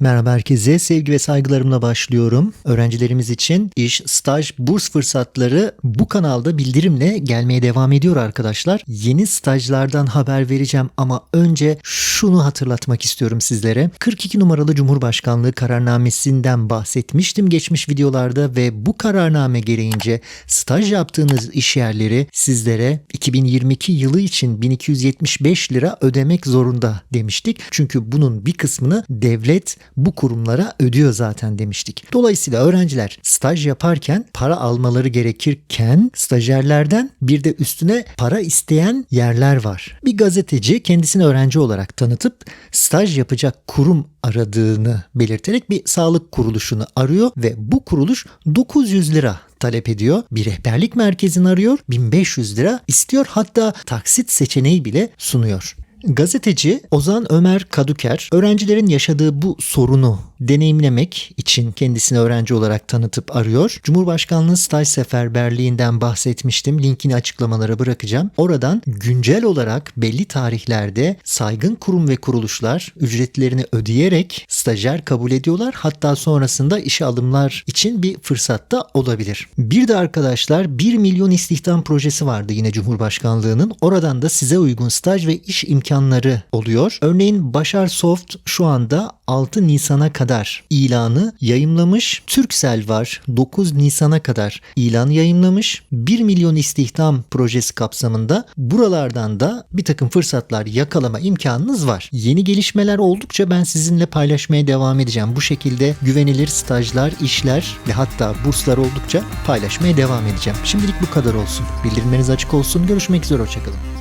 Merhaba herkese. Sevgi ve saygılarımla başlıyorum. Öğrencilerimiz için iş, staj, burs fırsatları bu kanalda bildirimle gelmeye devam ediyor arkadaşlar. Yeni stajlardan haber vereceğim ama önce şunu hatırlatmak istiyorum sizlere. 42 numaralı Cumhurbaşkanlığı kararnamesinden bahsetmiştim geçmiş videolarda ve bu kararname gereğince staj yaptığınız iş yerleri sizlere 2022 yılı için 1275 lira ödemek zorunda demiştik. Çünkü bunun bir kısmını devlet bu kurumlara ödüyor zaten demiştik. Dolayısıyla öğrenciler staj yaparken para almaları gerekirken stajyerlerden bir de üstüne para isteyen yerler var. Bir gazeteci kendisini öğrenci olarak tanıtıp staj yapacak kurum aradığını belirterek bir sağlık kuruluşunu arıyor ve bu kuruluş 900 lira talep ediyor. Bir rehberlik merkezini arıyor. 1500 lira istiyor. Hatta taksit seçeneği bile sunuyor. Gazeteci Ozan Ömer Kaduker öğrencilerin yaşadığı bu sorunu deneyimlemek için kendisini öğrenci olarak tanıtıp arıyor. Cumhurbaşkanlığı staj seferberliğinden bahsetmiştim. Linkini açıklamalara bırakacağım. Oradan güncel olarak belli tarihlerde saygın kurum ve kuruluşlar ücretlerini ödeyerek stajyer kabul ediyorlar. Hatta sonrasında işe alımlar için bir fırsat da olabilir. Bir de arkadaşlar 1 milyon istihdam projesi vardı yine Cumhurbaşkanlığının. Oradan da size uygun staj ve iş imkanları oluyor. Örneğin Başar Soft şu anda 6 Nisan'a kadar ilanı yayımlamış. Türksel var 9 Nisan'a kadar ilan yayımlamış. 1 milyon istihdam projesi kapsamında buralardan da bir takım fırsatlar yakalama imkanınız var. Yeni gelişmeler oldukça ben sizinle paylaşmaya devam edeceğim. Bu şekilde güvenilir stajlar, işler ve hatta burslar oldukça paylaşmaya devam edeceğim. Şimdilik bu kadar olsun. Bildirimleriniz açık olsun. Görüşmek üzere. Hoşçakalın.